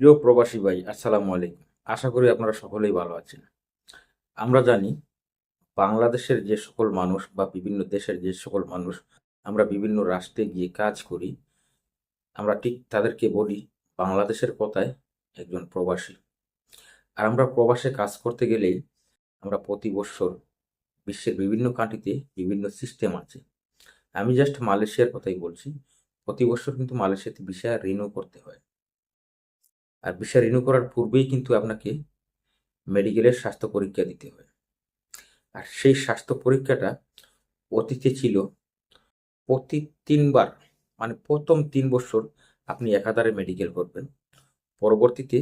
প্রিয় প্রবাসী ভাই, আসসালামু আলাইকুম। আশা করি আপনারা সকলেই ভালো আছেন। আমরা জানি বাংলাদেশের যে সকল মানুষ বা বিভিন্ন দেশের যে সকল মানুষ, আমরা বিভিন্ন রাষ্ট্রে গিয়ে কাজ করি, আমরা ঠিক তাদেরকে বলি বাংলাদেশের কথায় একজন প্রবাসী। আর আমরা প্রবাসে কাজ করতে গেলেই আমরা প্রতি বছর বিশ্বের বিভিন্ন কান্ট্রিতে বিভিন্ন সিস্টেম আছে। আমি জাস্ট মালয়েশিয়ার কথাই বলছি। প্রতি বছর কিন্তু মালয়েশিয়াতে ভিসা রিনিউ করতে হয়। আর ভিসা রিনিউ করার পূর্বেই কিন্তু আপনাকে মেডিকেলের স্বাস্থ্য পরীক্ষা দিতে হয় আর সেই স্বাস্থ্য পরীক্ষাটা অতীতে ছিল। প্রতি তিনবার মানে প্রথম তিন বছর আপনি একাধারে মেডিকেল করবেন। পরবর্তীতে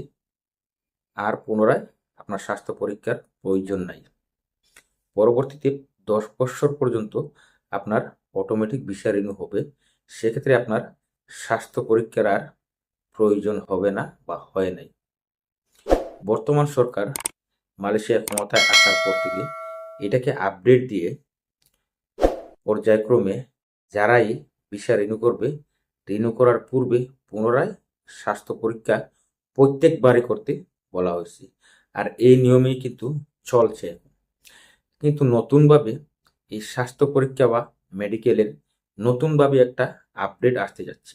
আর পুনরায় আপনার স্বাস্থ্য পরীক্ষার প্রয়োজন নাই। পরবর্তীতে দশ বছর পর্যন্ত আপনার অটোমেটিক ভিসা রিনিউ হবে। সেক্ষেত্রে আপনার স্বাস্থ্য পরীক্ষার আর প্রয়োজন হবে না বা হয় নাই। বর্তমান সরকার মালয়েশিয়া ক্ষমতায় আসার পর থেকে এটাকে আপডেট দিয়ে পর্যায়ক্রমে যারাই ভিসা রিনিউ করবে রিনিউ করার পূর্বে পুনরায় স্বাস্থ্য পরীক্ষা প্রত্যেকবারে করতে বলা হয়েছে। আর এই নিয়মেই কিন্তু চলছে কিন্তু নতুনভাবে এই স্বাস্থ্য পরীক্ষা বা মেডিকেলের নতুনভাবে একটা আপডেট আসতে যাচ্ছে।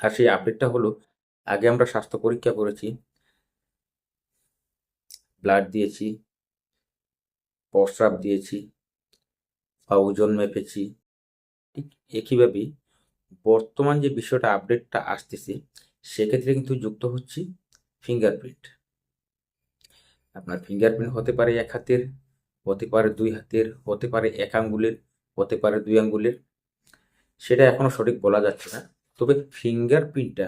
আর সেই আপডেটটা হলো, আগে আমরা স্বাস্থ্য পরীক্ষা করেছি ব্লাড দিয়েছি প্রস্রাব দিয়েছি, বা ওজন মেপেছি, ঠিক একইভাবেই বর্তমান যে বিষয়টা আপডেটটা আসতেছে, সেক্ষেত্রে কিন্তু যুক্ত হচ্ছে ফিঙ্গারপ্রিন্ট আপনার ফিঙ্গারপ্রিন্ট হতে পারে এক হাতের, হতে পারে দুই হাতের, হতে পারে এক আঙ্গুলের, হতে পারে দুই আঙ্গুলের, সেটা এখনও সঠিক বলা যাচ্ছে না। তবে ফিঙ্গারপ্রিন্টটা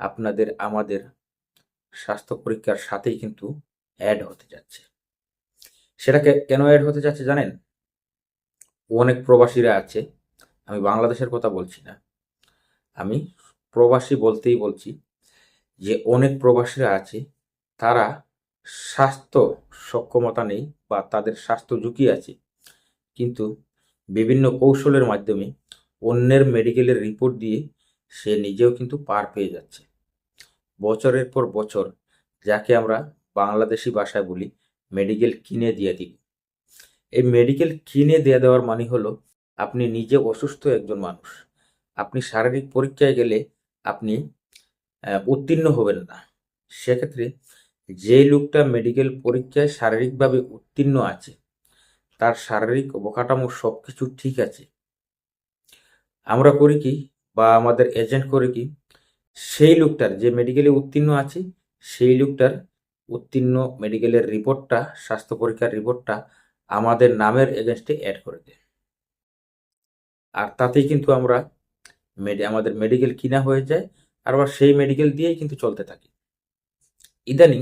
আপনাদের, আমাদের স্বাস্থ্য পরীক্ষার সাথেই কিন্তু অ্যাড হতে যাচ্ছে। সেটাকে কেন অ্যাড হতে যাচ্ছে জানেন? অনেক প্রবাসীরা আছে, আমি বাংলাদেশের কথা বলছি না। আমি প্রবাসী বলতেই বলছি যে, অনেক প্রবাসীরা আছে, তারা স্বাস্থ্য সক্ষমতা নেই বা তাদের স্বাস্থ্য ঝুঁকি আছে, কিন্তু বিভিন্ন কৌশলের মাধ্যমে অন্যের মেডিকেলের রিপোর্ট দিয়ে সে নিজেও কিন্তু পার পেয়ে যাচ্ছে। বছরের পর বছর যাকে আমরা বাংলাদেশি ভাষায় বলি মেডিকেল কিনে দিয়ে দিই এই মেডিকেল কিনে দিয়ে দেওয়ার মানে হলো আপনি নিজে অসুস্থ একজন মানুষ। আপনি শারীরিক পরীক্ষায় গেলে আপনি উত্তীর্ণ হবেন না। সেক্ষেত্রে যে লোকটা মেডিকেল পরীক্ষায় শারীরিকভাবে উত্তীর্ণ আছে, তার শারীরিক অবকাঠামো সব কিছু ঠিক আছে আমরা করি কি, বা আমাদের এজেন্ট করে কি, সেই লোকটার যে মেডিকেলে উত্তীর্ণ আছে, সেই লোকটার উত্তীর্ণ মেডিকেলের রিপোর্টটা স্বাস্থ্য পরীক্ষার রিপোর্টটা আমাদের নামের এগেনস্টে অ্যাড করে দেয়। আর তাতেই কিন্তু আমরা আমাদের মেডিকেল কিনা হয়ে যায়, আর আবার সেই মেডিকেল দিয়েই কিন্তু চলতে থাকি। ইদানিং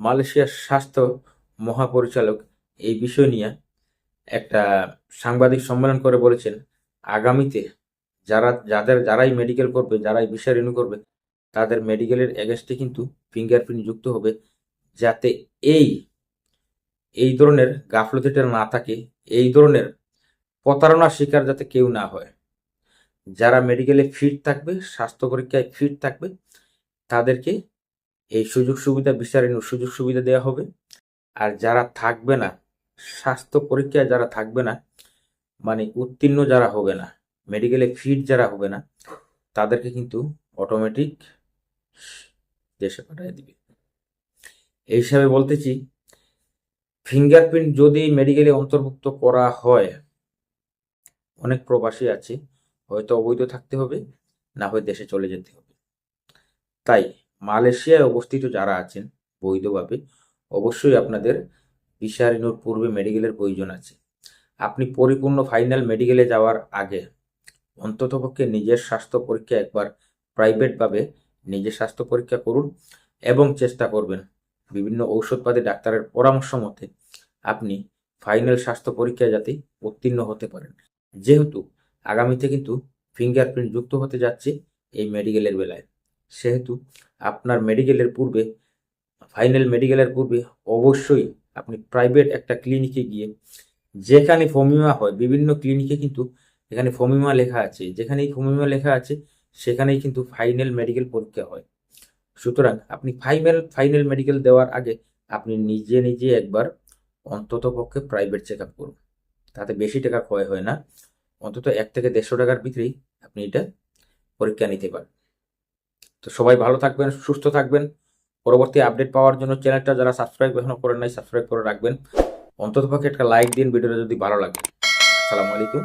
মালয়েশিয়ার স্বাস্থ্য মহাপরিচালক এই বিষয় নিয়ে একটা সাংবাদিক সম্মেলন করে বলেছেন, আগামীতে যারা, যাদের, যারাই মেডিকেল করবে, যারাই বিষয় রিনিউ করবে, তাদের মেডিকেলের এগেনস্টে কিন্তু ফিঙ্গারপ্রিন্ট যুক্ত হবে যাতে এই এই ধরনের গাফলতিটা না থাকে, এই ধরনের প্রতারণার শিকার যাতে কেউ না হয়। যারা মেডিকেলে ফিট থাকবে, স্বাস্থ্য পরীক্ষায় ফিট থাকবে, তাদেরকে এই সুযোগ সুবিধা বিচারের সুযোগ সুবিধা দেওয়া হবে। আর যারা থাকবে না, স্বাস্থ্য পরীক্ষায় যারা থাকবে না মানে উত্তীর্ণ যারা হবে না মেডিকেলে ফিট যারা হবে না, তাদেরকে কিন্তু অটোমেটিক দেশে পাঠিয়ে দিবে। এই হিসাবে বলতেছি ফিঙ্গারপ্রিন্ট যদি মেডিকেলে অন্তর্ভুক্ত করা হয়, অনেক প্রবাসী আছে, হয়তো অবৈধ থাকতে হবে, না হয় দেশে চলে যেতে হবে। তাই মালয়েশিয়ায় অবস্থিত যারা আছেন, বৈধভাবে অবশ্যই আপনাদের ভিসা পূর্বে মেডিকেলের প্রয়োজন আছে। আপনি পরিপূর্ণ ফাইনাল মেডিকেলে যাওয়ার আগে অন্ততপক্ষে নিজের স্বাস্থ্য পরীক্ষা একবার প্রাইভেটভাবে নিজের স্বাস্থ্য পরীক্ষা করুন এবং চেষ্টা করবেন। বিভিন্ন ঔষধপাতি ডাক্তারের পরামর্শ মতে আপনি ফাইনাল স্বাস্থ্য পরীক্ষায় যাতে উত্তীর্ণ হতে পারেন। যেহেতু আগামীতে কিন্তু ফিঙ্গারপ্রিন্ট যুক্ত হতে যাচ্ছে এই মেডিকেলের বেলায়। সেহেতু আপনার মেডিকেলের পূর্বে, ফাইনাল মেডিকেলের পূর্বে অবশ্যই আপনি প্রাইভেট একটা ক্লিনিকে গিয়ে যেখানে ফমিমা হয়, বিভিন্ন ক্লিনিকে কিন্তু এখানে ফমিমা লেখা আছে, যেখানেই ফমিমা লেখা আছে, সেখানেই কিন্তু ফাইনাল মেডিকেল পরীক্ষা হয়। সুতরাং আপনি ফাইনাল ফাইনাল মেডিকেল দেওয়ার আগে আপনি নিজে নিজে একবার অন্তত পক্ষে প্রাইভেট চেক আপ করুন। তাতে বেশি টাকা ক্ষয় হয় না। অন্তত এক থেকে দেড়শো টাকার ভিতরেই আপনি এটা পরীক্ষা নিতে পারেন। তো সবাই ভালো থাকবেন, সুস্থ থাকবেন। পরবর্তী আপডেট পাওয়ার জন্য চ্যানেলটা যারা সাবস্ক্রাইব এখনও করেন নাই সাবস্ক্রাইব করে রাখবেন। অন্তত পক্ষে একটা লাইক দিন, ভিডিওটা যদি ভালো লাগে। আসসালামু আলাইকুম।